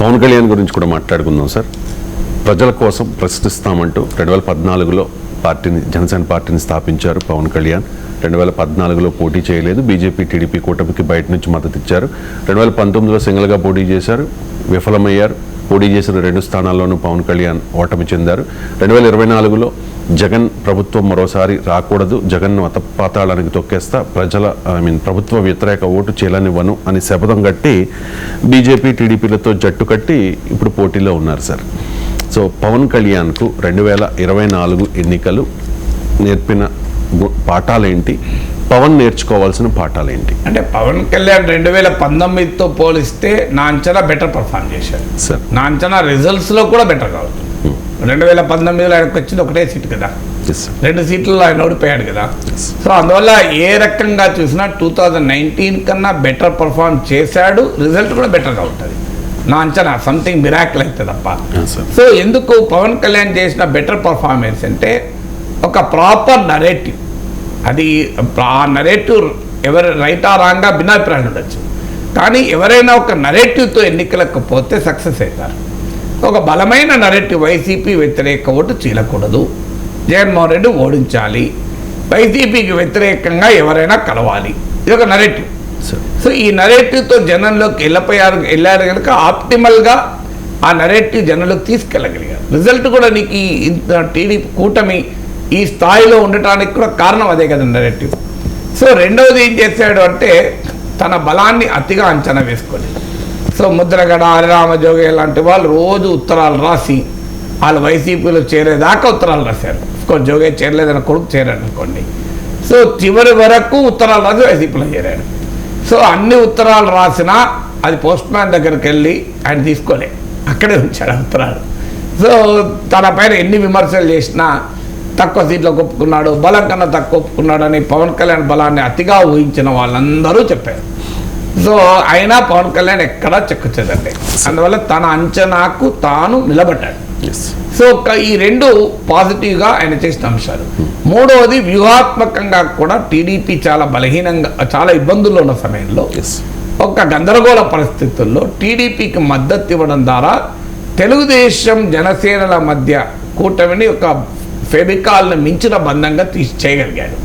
పవన్ కళ్యాణ్ గురించి కూడా మాట్లాడుకుందాం సార్. ప్రజల కోసం ప్రశ్నిస్తామంటూ రెండు వేల పద్నాలుగులో పార్టీని జనసేన పార్టీని స్థాపించారు పవన్ కళ్యాణ్. రెండు వేల పద్నాలుగులో పోటీ చేయలేదు. బీజేపీ టీడీపీ కూటమికి బయట నుంచి మద్దతు ఇచ్చారు. రెండు వేల పంతొమ్మిదిలో సింగిల్గా పోటీ చేశారు. విఫలమయ్యారు. పోటీ చేసిన రెండు స్థానాల్లోనూ పవన్ కళ్యాణ్ ఓటమి చెందారు. రెండు వేల ఇరవై నాలుగులో జగన్ ప్రభుత్వం మరోసారి రాకూడదు. జగన్ను అతపాతాళానికి తొక్కేస్తా ప్రజల ఐ మీన్ ప్రభుత్వ వ్యతిరేక ఓటు చేయలనివ్వను అని శపథం కట్టి బీజేపీ టీడీపీలతో జట్టు కట్టి ఇప్పుడు పోటీలో ఉన్నారు సార్. సో పవన్ కళ్యాణ్కు రెండు వేల ఇరవై నాలుగు ఎన్నికలు నేర్పిన పాఠాలేంటి? పవన్ నేర్చుకోవాల్సిన పాఠాలేంటి అంటే పవన్ కళ్యాణ్ రెండు వేల పంతొమ్మిదితో పోలిస్తే నా అంచనా బెటర్ పర్ఫామ్ చేశాడు. సార్ నా అంచనా రిజల్ట్స్లో కూడా బెటర్ కావచ్చు రెండు వేల పంతొమ్మిదిలో ఆయనకు వచ్చింది ఒకటే సీట్ కదా. రెండు సీట్లలో ఆయన ఓడిపోయాడు కదా. సో అందువల్ల ఏ రకంగా చూసినా టూ థౌజండ్ నైన్టీన్ కన్నా బెటర్ పర్ఫామ్ చేశాడు రిజల్ట్ కూడా బెటర్గా ఉంటుంది. నా అంచనా సంథింగ్ మిరాకిల్ అయితే తప్ప. సార్ సో ఎందుకు పవన్ కళ్యాణ్ చేసిన బెటర్ పర్ఫార్మెన్స్ అంటే ఒక ప్రాపర్ నరేటివ్ అది ఆ నరేటివ్ ఎవరు రైటా రాంగా భిన్నాభిప్రాయాలు ఉండొచ్చు. కానీ ఎవరైనా ఒక నరేటివ్తో ఎన్నికలకు పోతే సక్సెస్ అవుతారు. ఒక బలమైన నరేటివ్ వైసీపీ వ్యతిరేక ఓటు చీలకూడదు. జగన్మోహన్ రెడ్డి ఓడించాలి. వైసీపీకి వ్యతిరేకంగా ఎవరైనా కలవాలి. ఇది ఒక నరేటివ్ సో ఈ నరేటివ్తో జనంలోకి వెళ్ళిపోయారు వెళ్ళారు కనుక ఆప్టిమల్గా ఆ నరేటివ్ జనంలోకి తీసుకెళ్ళగలిగారు. రిజల్ట్ కూడా నీకు టీడీపీ కూటమి ఈ స్థాయిలో ఉండటానికి కూడా కారణం అదే కదా నరేటివ్ సో రెండవది ఏం చేశాడు అంటే తన బలాన్ని అతిగా అంచనా వేసుకొని. సో ముద్రగడ హరిరామ జోగి లాంటి వాళ్ళు రోజు ఉత్తరాలు రాసి వాళ్ళు వైసీపీలో చేరేదాకా ఉత్తరాలు రాశారు. కోర్స్ జోగే చేరలేదని కొడుకు చేరాడు అనుకోండి. సో చివరి వరకు ఉత్తరాలు రాసి వైసీపీలో చేరాడు. సో అన్ని ఉత్తరాలు రాసినా అది పోస్ట్ మ్యాన్ దగ్గరికి వెళ్ళి ఆయన తీసుకోలే. అక్కడే ఉంచాడు ఆ ఉత్తరాలు. సో తన పైన ఎన్ని విమర్శలు చేసినా తక్కువ సీట్లో ఒప్పుకున్నాడు బలం కన్నా తక్కువ ఒప్పుకున్నాడు అని పవన్ కళ్యాణ్ బలాన్ని అతిగా ఊహించిన వాళ్ళందరూ చెప్పారు. సో అయినా పవన్ కళ్యాణ్ ఎక్కడా చెక్కుచ్చదండి అందువల్ల తన అంచనాకు తాను నిలబడ్డాడు. సో ఈ రెండు పాజిటివ్గా ఆయన చేసిన అంశాలు. మూడవది వ్యూహాత్మకంగా కూడా టీడీపీ చాలా బలహీనంగా చాలా ఇబ్బందుల్లో ఉన్న సమయంలో ఒక గందరగోళ పరిస్థితుల్లో టీడీపీకి మద్దతు ఇవ్వడం ద్వారా తెలుగుదేశం జనసేనల మధ్య కూటమిని ఒక ఫెబికాల్ని మించిన బంధంగా తీసి చేయగలిగాడు.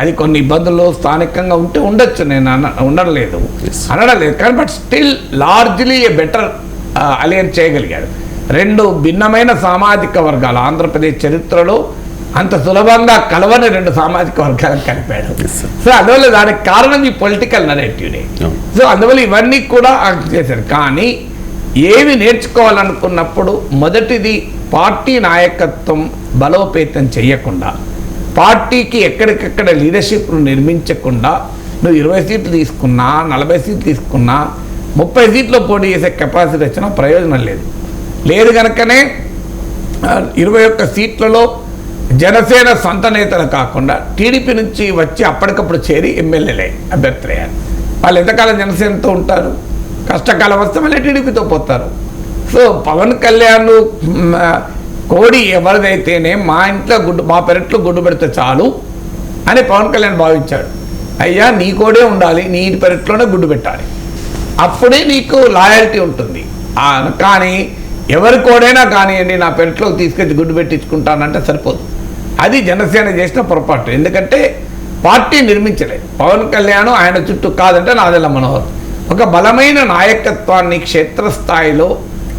అది కొన్ని ఇబ్బందులు స్థానికంగా ఉంటే ఉండొచ్చు నేను అన ఉండలేదు. Yes. అనడం లేదు కానీ but still largely a better alliance చేయగలిగాడు. రెండు భిన్నమైన సామాజిక వర్గాలు ఆంధ్రప్రదేశ్ చరిత్రలో అంత సులభంగా కలవని రెండు సామాజిక వర్గాలను కలిపాడు. సో అందువల్ల దానికి కారణం ఈ పొలిటికల్ నరేటివ్నే. సో అందువల్ల ఇవన్నీ కూడా చేశారు. కానీ ఏమి నేర్చుకోవాలనుకున్నప్పుడు మొదటిది పార్టీ నాయకత్వం బలోపేతం చేయకుండా పార్టీకి ఎక్కడికెక్కడ లీడర్షిప్ను నిర్మించకుండా నువ్వు ఇరవై సీట్లు తీసుకున్నా నలభై సీట్లు తీసుకున్నా ముప్పై సీట్లు పోటీ చేసే కెపాసిటీ వచ్చినా ప్రయోజనం లేదు. లేదు కనుకనే ఇరవై ఒక్క సీట్లలో జనసేన సొంత నేతలు కాకుండా టీడీపీ నుంచి వచ్చి అప్పటికప్పుడు చేరి ఎమ్మెల్యేలే అభ్యర్థులయ్యారు వాళ్ళు ఎంతకాలం జనసేనతో ఉంటారు? కష్టకాలం వస్తే మళ్ళీ టీడీపీతో పోతారు. సో పవన్ కళ్యాణ్ కోడి ఎవరిదైతేనే మా ఇంట్లో గుడ్డు మా పెరట్లో గుడ్డు పెడితే చాలు అని పవన్ కళ్యాణ్ భావించాడు. అయ్యా నీ కోడే ఉండాలి నీ ఇంటి పెరట్లోనే గుడ్డు పెట్టాలి. అప్పుడే నీకు లాయల్టీ ఉంటుంది. కానీ ఎవరి కోడైనా కానివ్వండి నా పెరట్లో తీసుకొచ్చి గుడ్డు పెట్టించుకుంటానంటే సరిపోదు. అది జనసేన చేసిన పొరపాటు. ఎందుకంటే పార్టీ నిర్మించలేదు పవన్ కళ్యాణ్ ఆయన చుట్టూ కాదంటే నాదెల్ల మనోహర్. ఒక బలమైన నాయకత్వాన్ని క్షేత్రస్థాయిలో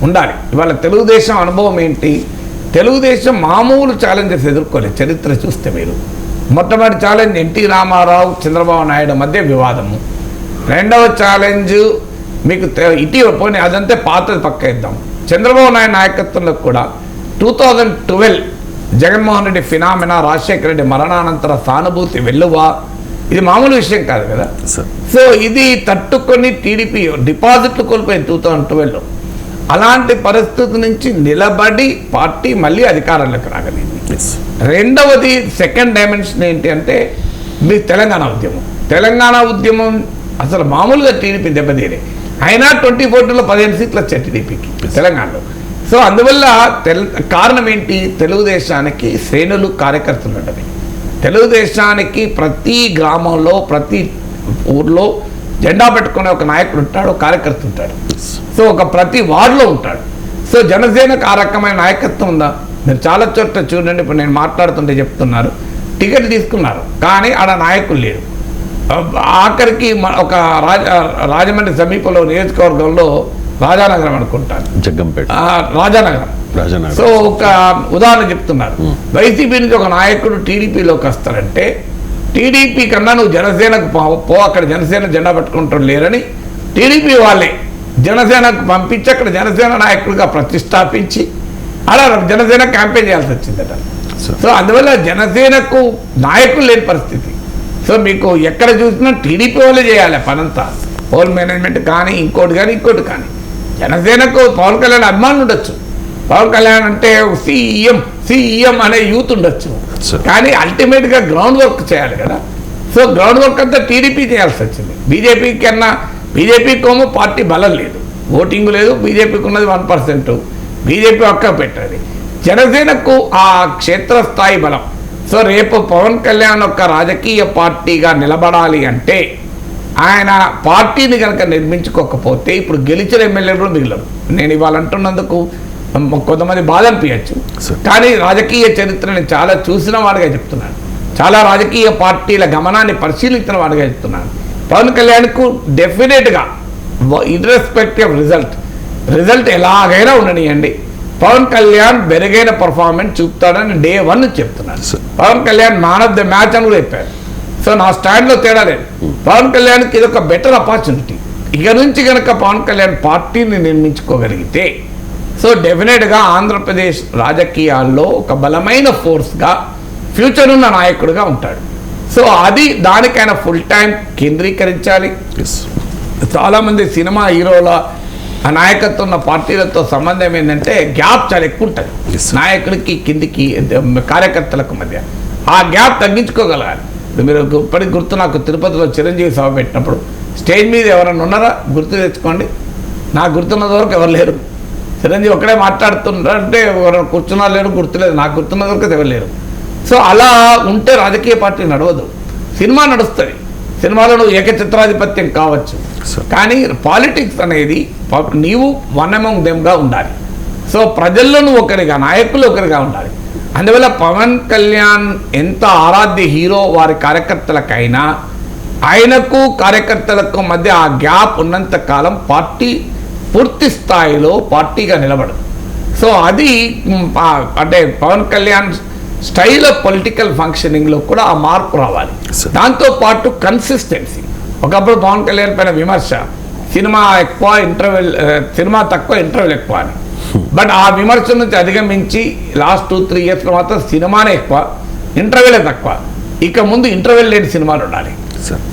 ఉండాలి. ఇవాళ తెలుగుదేశం అనుభవం ఏంటి? తెలుగుదేశం మామూలు ఛాలెంజెస్ ఎదుర్కోలేదు. చరిత్ర చూస్తే మీరు. మొట్టమొదటి ఛాలెంజ్ ఎన్టీ రామారావు చంద్రబాబు నాయుడు మధ్య వివాదము. రెండవ ఛాలెంజ్ మీకు ఇటీవల పోనీ అదంతే పాతది పక్క ఇద్దాం చంద్రబాబు నాయుడు నాయకత్వంలో కూడా two thousand twelve Jaganmohan Reddy phenomena Rajasekhara Reddy మరణానంతర సానుభూతి వెల్లువా. ఇది మామూలు విషయం కాదు కదా? సో ఇది తట్టుకొని టీడీపీ డిపాజిట్లు కోల్పోయింది టూ థౌజండ్ ట్వెల్వ్లో అలాంటి పరిస్థితి నుంచి నిలబడి పార్టీ మళ్ళీ అధికారంలోకి రాగలిగింది. రెండవది సెకండ్ డైమెన్షన్ ఏంటి అంటే మీ తెలంగాణ ఉద్యమం. తెలంగాణ ఉద్యమం అసలు మామూలుగా టీడీపీ దెబ్బతీరే అయినా ట్వంటీ ఫోర్టీలో పదిహేను సీట్లు వచ్చాయి టీడీపీకి తెలంగాణలో. సో అందువల్ల తెల్ కారణం ఏంటి? తెలుగుదేశానికి శ్రేణులు కార్యకర్తలు ఉండవి. తెలుగుదేశానికి ప్రతి గ్రామంలో ప్రతి ఊర్లో జెండా పెట్టుకునే ఒక నాయకుడు ఉంటాడు ఒక కార్యకర్త ఉంటాడు. సో ఒక ప్రతి వార్డులో ఉంటాడు. సో జనసేనకు ఆ రకమైన నాయకత్వం ఉందా? మీరు చాలా చోట్ల చూడండి ఇప్పుడు నేను మాట్లాడుతుంటే చెప్తున్నారు. టికెట్ తీసుకున్నారు కానీ ఆడ నాయకులు లేరు. ఆఖరికి ఒక రాజ రాజమండ్రి సమీపంలో నియోజకవర్గంలో రాజానగరం అనుకుంటాను. జగ్గంపేట. రాజానగరం. రాజానగర్. సో ఒక ఉదాహరణ చెప్తున్నారు. వైసీపీ నుంచి ఒక నాయకుడు టీడీపీలోకి వస్తారంటే టీడీపీ కన్నా నువ్వు జనసేనకు పో- అక్కడ జనసేన జెండా పట్టుకుంటారు లేరని టీడీపీ వాళ్ళే జనసేనకు పంపించి అక్కడ జనసేన నాయకుడిగా ప్రతిష్టాపించి అలా జనసేన క్యాంపెయిన్ చేయాల్సి వచ్చిందట. సో అందువల్ల జనసేనకు నాయకులు లేని పరిస్థితి. సో మీకు ఎక్కడ చూసినా టీడీపీ వాళ్ళే చేయాలి పనంతా. పోల్ మేనేజ్మెంట్ కానీ ఇంకోటి కానీ ఇంకోటి కానీ. జనసేనకు పవన్ కళ్యాణ్ అభిమానులు ఉండొచ్చు. పవన్ కళ్యాణ్ అంటే సీఎం సీఎం అనే యూత్ ఉండొచ్చు. కానీ అల్టిమేట్గా గ్రౌండ్ వర్క్ చేయాలి కదా. సో గ్రౌండ్ వర్క్ అంతా టీడీపీ చేయాల్సి వచ్చింది. బీజేపీ కన్నా బీజేపీ కోమో పార్టీ బలం లేదు. ఓటింగ్ లేదు బీజేపీకి ఉన్నది వన్ పర్సెంట్. బీజేపీ ఒక్క పెట్టాలి. జనసేనకు ఆ క్షేత్రస్థాయి బలం. సో రేపు పవన్ కళ్యాణ్ ఒక రాజకీయ పార్టీగా నిలబడాలి అంటే ఆయన పార్టీని కనుక నిర్మించుకోకపోతే ఇప్పుడు గెలిచిన ఎమ్మెల్యేలు కూడా మిగిలరు. నేను ఇవాళ అంటున్నందుకు కొంతమంది బాధ అనిపించచ్చు. కానీ రాజకీయ చరిత్రని చాలా చూసిన వాడిగా చెప్తున్నాను చాలా రాజకీయ పార్టీల గమనాన్ని పరిశీలించిన వాడిగా చెప్తున్నాను పవన్ కళ్యాణ్కు డెఫినెట్గా ఇర్రెస్పెక్టివ్ రిజల్ట్ రిజల్ట్ ఎలాగైనా ఉండనియండి. పవన్ కళ్యాణ్ మెరుగైన పర్ఫార్మెన్స్ చూపుతాడని డే వన్ చెప్తున్నాను Sir. Pawan Kalyan man of the match అని కూడా చెప్పారు సో నా స్టాండ్లో తేడా లేదు. పవన్ కళ్యాణ్కి ఇది ఒక బెటర్ ఆపర్చునిటీ ఇక నుంచి కనుక పవన్ కళ్యాణ్ పార్టీని నిర్మించుకోగలిగితే సో డెఫినెట్గా ఆంధ్రప్రదేశ్ రాజకీయాల్లో ఒక బలమైన ఫోర్స్గా ఫ్యూచర్ ఉన్న నాయకుడిగా ఉంటాడు. సో అది దానికైనా ఫుల్ టైం కేంద్రీకరించాలి. చాలామంది సినిమా హీరోల ఆ నాయకత్వం ఉన్న పార్టీలతో సంబంధం ఏంటంటే గ్యాప్ చాలా ఎక్కువ ఉంటుంది. నాయకుడికి కిందికి కార్యకర్తలకు మధ్య. ఆ గ్యాప్ తగ్గించుకోగలగాలి. మీరు ఇప్పటికి గుర్తు నాకు తిరుపతిలో చిరంజీవి సభ పెట్టినప్పుడు స్టేజ్ మీద ఎవరైనా ఉన్నారా? గుర్తు తెచ్చుకోండి. నాకు గుర్తున్నది వరకు ఎవరు లేరు. చిరంజీవి ఒక్కడే మాట్లాడుతున్నారు అంటే ఎవరైనా కూర్చున్నా లేరు గుర్తులేదు. నాకు గుర్తున్నది వరకు ఎవరు లేరు. సో అలా ఉంటే రాజకీయ పార్టీ నడవదు. సినిమా నడుస్తుంది. సినిమాలో నువ్వు ఏకచిత్రాధిపత్యం కావచ్చు. కానీ పాలిటిక్స్ అనేది నీవు వన్ అమంగ్ దెమ్గా ఉండాలి. సో ప్రజల్లో నువ్వు ఒకరిగా నాయకులు ఒకరిగా ఉండాలి. అందువల్ల పవన్ కళ్యాణ్ ఎంత ఆరాధ్య హీరో వారి కార్యకర్తలకైనా ఆయనకు కార్యకర్తలకు మధ్య ఆ గ్యాప్ ఉన్నంత కాలం పార్టీ పూర్తి స్థాయిలో పార్టీగా నిలబడదు. సో అది అంటే Pawan Kalyan style of political ఫంక్షనింగ్లో కూడా ఆ మార్పు రావాలి. Sir. దాంతో పాటు కన్సిస్టెన్సీ. ఒకప్పుడు పవన్ కళ్యాణ్ పైన విమర్శ సినిమా ఎక్కువ ఇంటర్వెల్ సినిమా తక్కువ ఇంటర్వెల్ ఎక్కువ అని. బట్ ఆ విమర్శ నుంచి అధిగమించి లాస్ట్ టూ త్రీ ఇయర్స్లో మాత్రం సినిమానే ఎక్కువ ఇంటర్వెలే తక్కువ. ఇక ముందు ఇంటర్వెల్ లేని సినిమాలు ఉండాలి.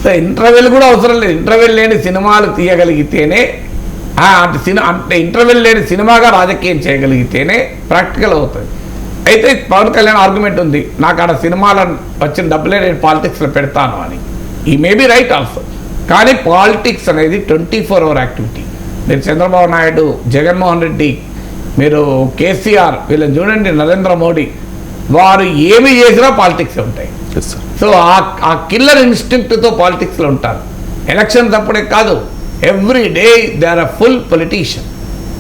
సో ఇంటర్వెల్ కూడా అవసరం లేదు. ఇంటర్వెల్ లేని సినిమాలు తీయగలిగితేనే అంటే సినిమా అంటే ఇంటర్వెల్ లేని సినిమాగా రాజకీయం చేయగలిగితేనే ప్రాక్టికల్ అవుతుంది. అయితే పవన్ కళ్యాణ్ ఆర్గ్యుమెంట్ ఉంది నాకు ఆడ సినిమాలను వచ్చిన డబ్బులే నేను పాలిటిక్స్లో పెడతాను అని. ఈ మే బి రైట్ ఆల్సో కానీ పాలిటిక్స్ అనేది ట్వంటీ ఫోర్ అవర్ యాక్టివిటీ. మీరు చంద్రబాబు నాయుడు జగన్మోహన్ రెడ్డి మీరు కేసీఆర్ వీళ్ళని చూడండి నరేంద్ర మోడీ వారు ఏమి చేసినా పాలిటిక్స్ ఉంటాయి. సో ఆ ఆ కిల్లర్ ఇన్స్టింక్ట్తో పాలిటిక్స్లో ఉంటారు. ఎలక్షన్స్ అప్పుడే కాదు every day they are a full politician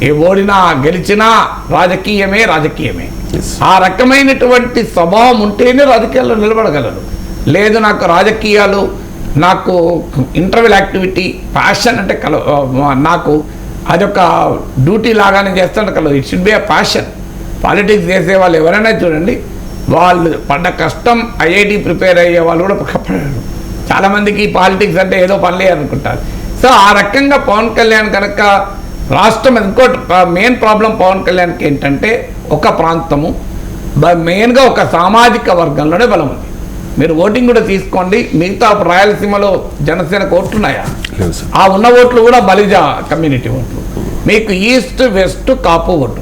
ఏ ఓడినా గెలిచినా రాజకీయమే రాజకీయమే. Yes. ఆ రకమైనటువంటి స్వభావం ఉంటేనే రాజకీయాల్లో నిలబడగలరు. లేదు నాకు రాజకీయాలు నాకు ఇంటర్వెల్ యాక్టివిటీ ప్యాషన్ అంటే కల నాకు అదొక డ్యూటీ లాగానే చేస్తాను కలదు it should be a passion politics చేసే వాళ్ళు ఎవరైనా చూడండి వాళ్ళు పడ్డ కష్టం ఐఐటి ప్రిపేర్ అయ్యే వాళ్ళు కూడా పడ్డారు చాలామందికి పాలిటిక్స్ అంటే ఏదో పనిలే అనుకుంటారు. సో ఆ రకంగా పవన్ కళ్యాణ్ కనుక రాష్ట్రం ఇంకోటి మెయిన్ ప్రాబ్లం పవన్ కళ్యాణ్కి ఏంటంటే ఒక ప్రాంతము మెయిన్గా ఒక సామాజిక వర్గంలోనే బలం ఉంది. మీరు ఓటింగ్ కూడా తీసుకోండి మిగతా రాయలసీమలో జనసేనకు ఓట్లున్నాయా? లేదు సార్. ఆ ఉన్న ఓట్లు కూడా బలిజ కమ్యూనిటీ ఓట్లు. మీకు ఈస్ట్ వెస్ట్ కాపు ఓటు.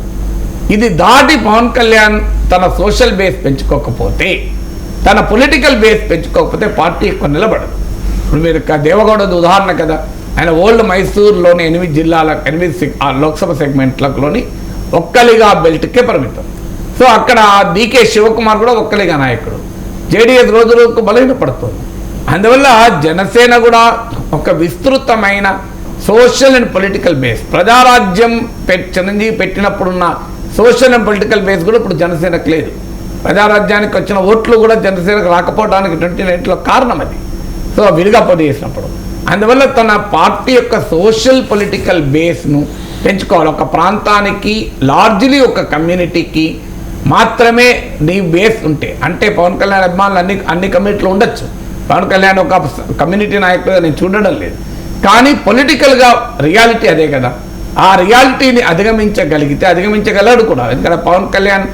ఇది దాటి పవన్ కళ్యాణ్ తన సోషల్ బేస్ పెంచుకోకపోతే తన పొలిటికల్ బేస్ పెంచుకోకపోతే పార్టీ ఎక్కువ నిలబడదు. ఇప్పుడు మీరు దేవగౌడది ఉదాహరణ కదా. ఆయన ఓల్డ్ మైసూర్లోని ఎనిమిది జిల్లాల ఎనిమిది ఆ లోక్సభ సెగ్మెంట్లలోని ఒక్కలిగా బెల్ట్కే పరిమితం. సో అక్కడ డీకే శివకుమార్ కూడా ఒక్కలిగా నాయకుడు. జేడీఎస్ రోజు రోజుకు బలహీనపడుతుంది. అందువల్ల జనసేన కూడా ఒక విస్తృతమైన social and political base Praja Rajyam పెట్ చిరంజీవి పెట్టినప్పుడున్న సోషల్ అండ్ పొలిటికల్ బేస్ కూడా ఇప్పుడు జనసేనకు లేదు. ప్రజారాజ్యానికి వచ్చిన ఓట్లు కూడా జనసేనకు రాకపోవడానికి ట్వంటీ నైన్లో కారణం అది. సో విరిగా పోటీ చేసినప్పుడు. అందువల్ల తన పార్టీ యొక్క సోషల్ పొలిటికల్ బేస్ను పెంచుకోవాలి. ఒక ప్రాంతానికి లార్జ్లీ ఒక కమ్యూనిటీకి మాత్రమే నీ బేస్ ఉంటే. అంటే పవన్ కళ్యాణ్ అభిమానులు అన్ని అన్ని కమ్యూనిటీలు ఉండొచ్చు. పవన్ కళ్యాణ్ ఒక కమ్యూనిటీ నాయకుడుగా నేను చూడడం లేదు. కానీ పొలిటికల్గా రియాలిటీ అదే కదా. ఆ రియాలిటీని అధిగమించగలిగితే అధిగమించగలడు కూడా. ఎందుకంటే Pawan Kalyan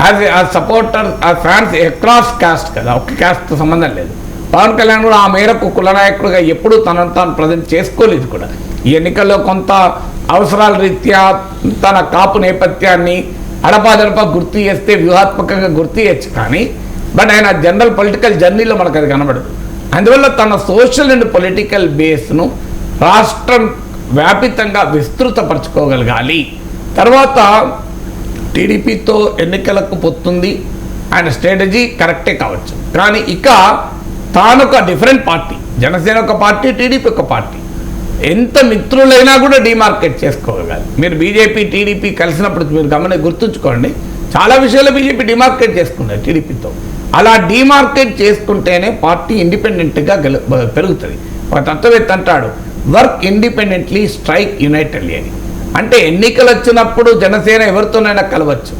as a supporter a fans across caste కదా. ఒక క్యాస్ట్తో సంబంధం లేదు. పవన్ కళ్యాణ్ కూడా ఆ మేరకు కులనాయకుడిగా ఎప్పుడూ తనను తాను ప్రజెంట్ చేసుకోలేదు కూడా. ఈ ఎన్నికల్లో కొంత అవసరాల రీత్యా తన కాపు నేపథ్యాన్ని అడపాదడపా గుర్తు చేస్తే వ్యూహాత్మకంగా గుర్తు చేయొచ్చు కానీ బట్ ఆయన జనరల్ పొలిటికల్ జర్నీలో మనకు అది కనబడదు. అందువల్ల తన సోషల్ అండ్ పొలిటికల్ బేస్ను రాష్ట్రం వ్యాపితంగా విస్తృతపరచుకోగలగాలి. తర్వాత టీడీపీతో ఎన్నికలకు పొత్తుంది. ఆయన స్ట్రాటజీ కరెక్టే కావచ్చు. కానీ ఇక తాను ఒక డిఫరెంట్ పార్టీ జనసేన ఒక పార్టీ టీడీపీ ఒక పార్టీ. ఎంత మిత్రులైనా కూడా డిమార్కెట్ చేసుకోగలగాలి. మీరు బీజేపీ టీడీపీ కలిసినప్పుడు మీరు గమని గుర్తుంచుకోండి చాలా విషయాల్లో బీజేపీ డిమార్కెట్ చేసుకున్నారు టీడీపీతో. అలా డిమార్కెట్ చేసుకుంటేనే పార్టీ ఇండిపెండెంట్గా గెలు పెరుగుతుంది. ఒక తత్వవేత్త అంటాడు వర్క్ ఇండిపెండెంట్లీ స్ట్రైక్ యునైటెడ్లీ అని. అంటే ఎన్నికలు వచ్చినప్పుడు జనసేన ఎవరితోనైనా కలవచ్చు.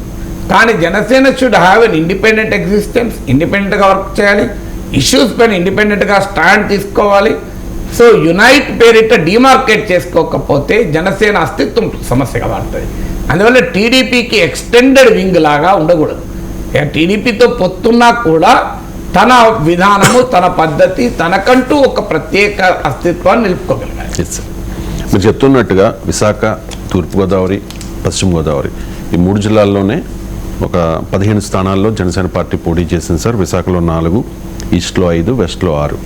కానీ Janasena should have an independent existence ఇండిపెండెంట్గా వర్క్ చేయాలి. ఇష్యూస్ పైన ఇండిపెండెంట్గా స్టాండ్ తీసుకోవాలి. సో యునైట్ పేరిట డిమార్కెట్ చేసుకోకపోతే జనసేన అస్తిత్వం సమస్యగా మారుతుంది. అందువల్ల టీడీపీకి ఎక్స్టెండెడ్ వింగ్ లాగా ఉండకూడదు. టీడీపీతో పొత్తున్నా కూడా తన విధానము తన పద్ధతి తనకంటూ ఒక ప్రత్యేక అస్తిత్వాన్ని నిలుపుకోగలగాలి. సార్ మీరు చెప్తున్నట్టుగా విశాఖ తూర్పుగోదావరి పశ్చిమ గోదావరి ఈ మూడు జిల్లాల్లోనే ఒక పదిహేను స్థానాల్లో జనసేన పార్టీ పోటీ చేసింది సార్ విశాఖలో నాలుగు ఈస్ట్లో ఐదు వెస్ట్లో ఆరు.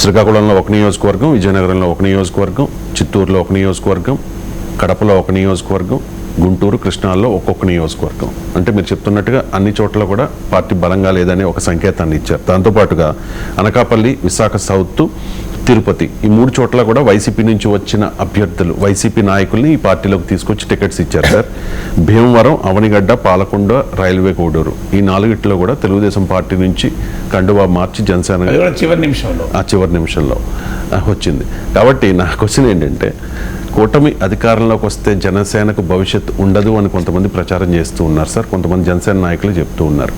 శ్రీకాకుళంలో ఒక నియోజకవర్గం విజయనగరంలో ఒక నియోజకవర్గం చిత్తూరులో ఒక నియోజకవర్గం కడపలో ఒక నియోజకవర్గం గుంటూరు కృష్ణాల్లో ఒక్కొక్క నియోజకవర్గం. అంటే మీరు చెప్తున్నట్టుగా అన్ని చోట్ల కూడా పార్టీ బలంగా లేదనే ఒక సంకేతాన్ని ఇచ్చారు. దాంతోపాటుగా అనకాపల్లి విశాఖ సౌత్ తిరుపతి ఈ మూడు చోట్ల కూడా వైసీపీ నుంచి వచ్చిన అభ్యర్థులు వైసీపీ నాయకుల్ని ఈ పార్టీలోకి తీసుకొచ్చి టికెట్స్ ఇచ్చారు సార్. భీమవరం అవనిగడ్డ పాలకొండ రైల్వే కోడూరు ఈ నాలుగిట్లో కూడా తెలుగుదేశం పార్టీ నుంచి కండువా మార్చి జనసేన చివరి నిమిషంలో. ఆ చివరి నిమిషంలో వచ్చింది. కాబట్టి నా క్వశ్చన్ ఏంటంటే కూటమి అధికారంలోకి వస్తే జనసేనకు భవిష్యత్ ఉండదు అని కొంతమంది ప్రచారం చేస్తూ ఉన్నారు సార్. కొంతమంది జనసేన నాయకులు చెప్తూ ఉన్నారు.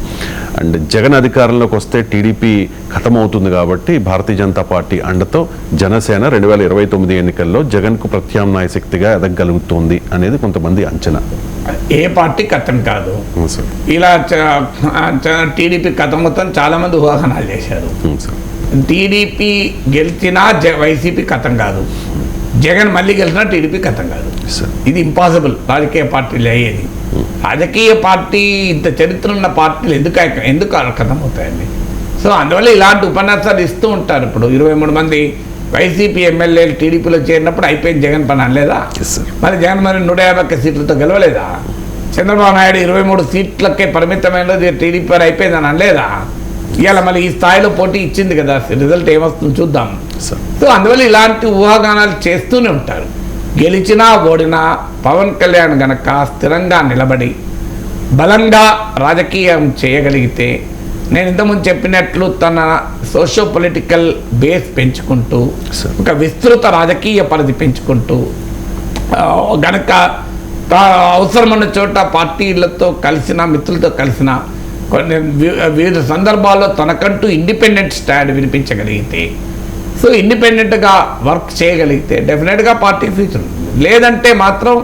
అండ్ జగన్ అధికారంలోకి వస్తే టీడీపీ ఖతమవుతుంది కాబట్టి భారతీయ జనతా పార్టీ అండతో జనసేన రెండు వేల ఇరవై తొమ్మిది ఎన్నికల్లో జగన్కు ప్రత్యామ్నాయ శక్తిగా ఎదగలుగుతోంది అనేది కొంతమంది అంచనా. ఏ పార్టీ కథం కాదు. ఇలా టీడీపీ కథ మొత్తం చాలా మంది ఊహాగానాలు చేశారు. టీడీపీ గెలిచినా వైసీపీ కథం కాదు. జగన్ మళ్ళీ గెలిచినా టీడీపీ కథం కాదు. ఇది ఇంపాసిబుల్ రాజకీయ పార్టీలు అయ్యేది. రాజకీయ పార్టీ ఇంత చరిత్ర ఉన్న పార్టీలు ఎందుకు ఎందుకు కథం అవుతాయండి? సో అందువల్ల ఇలాంటి ఉపన్యాసాలు ఇస్తూ ఉంటారు. ఇప్పుడు ఇరవై మూడు మంది వైసీపీ ఎమ్మెల్యేలు టీడీపీలో చేరినప్పుడు అయిపోయింది జగన్ పని అనలేదా? మరి జగన్ మరి నూట యాభై ఒక్క సీట్లతో గెలవలేదా? చంద్రబాబు నాయుడు ఇరవై మూడు సీట్లకే పరిమితమైనది టీడీపీ అయిపోయిందని అనలేదా? ఇవాళ మళ్ళీ ఈ స్థాయిలో పోటీ ఇచ్చింది కదా. రిజల్ట్ ఏమొస్తుందో చూద్దాం. సో అందువల్ల ఇలాంటి ఊహాగానాలు చేస్తూనే ఉంటారు గెలిచినా ఓడినా పవన్ కళ్యాణ్ గనక స్థిరంగా నిలబడి బలంగా రాజకీయం చేయగలిగితే నేను ఇంతకుముందు చెప్పినట్లు తన సోషో పొలిటికల్ బేస్ పెంచుకుంటూ. ఒక విస్తృత రాజకీయ పరిధి పెంచుకుంటూ గనక అవసరమున్న చోట పార్టీలతో కలిసిన మిత్రులతో కలిసిన కొన్ని వివిధ సందర్భాల్లో తనకంటూ ఇండిపెండెంట్ స్టాండ్ వినిపించగలిగితే సో ఇండిపెండెంట్గా వర్క్ చేయగలిగితే డెఫినెట్గా పార్టీ ఫ్యూచర్ లేదంటే మాత్రం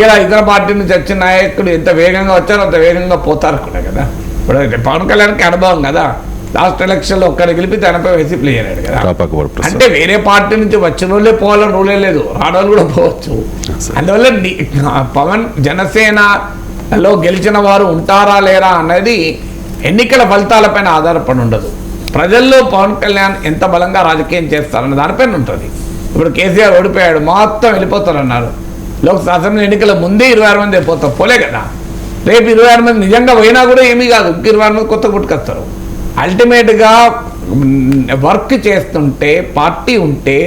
ఇలా ఇతర పార్టీ నుంచి వచ్చిన నాయకులు ఎంత వేగంగా వచ్చారో అంత వేగంగా పోతారు కూడా కదా. ఇప్పుడు పవన్ కళ్యాణ్కి అనుభవం కదా. లాస్ట్ ఎలక్షన్లో ఒక్కరిని గెలిపి తనపై వైసీపీ చేయలేడు కదా. రాపాక వరప్రసాద్ అంటే వేరే పార్టీ నుంచి వచ్చిన వాళ్ళే పోవాలని రూలే లేదు. రావడం కూడా పోవచ్చు. అందువల్ల పవన్ జనసేనలో గెలిచిన వారు ఉంటారా లేరా అన్నది ఎన్నికల ఫలితాలపైన ఆధారపడి ఉండదు. ప్రజల్లో పవన్ కళ్యాణ్ ఎంత బలంగా రాజకీయం చేస్తారన్న దానిపైన ఉంటుంది. ఇప్పుడు కేసీఆర్ ఓడిపోయాడు మొత్తం వెళ్ళిపోతారన్నారు. లోక్సభ అసెంబ్లీ ఎన్నికల ముందే ఇరవై ఆరు మంది అయిపోతారు పోలే కదా. రేపు ఇరవై ఆరు మంది నిజంగా పోయినా కూడా ఏమీ కాదు ఇంక ఇరవై ఆరు మంది కొత్త పుట్టుకొస్తారు అల్టిమేట్గా వర్క్ చేస్తుంటే పార్టీ ఉంటే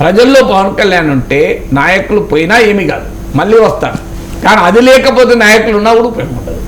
ప్రజల్లో పవన్ కళ్యాణ్ ఉంటే నాయకులు పోయినా ఏమీ కాదు మళ్ళీ వస్తారు. కానీ అది లేకపోతే నాయకులు ఉన్నా కూడా ఉపయోగం ఉండదు.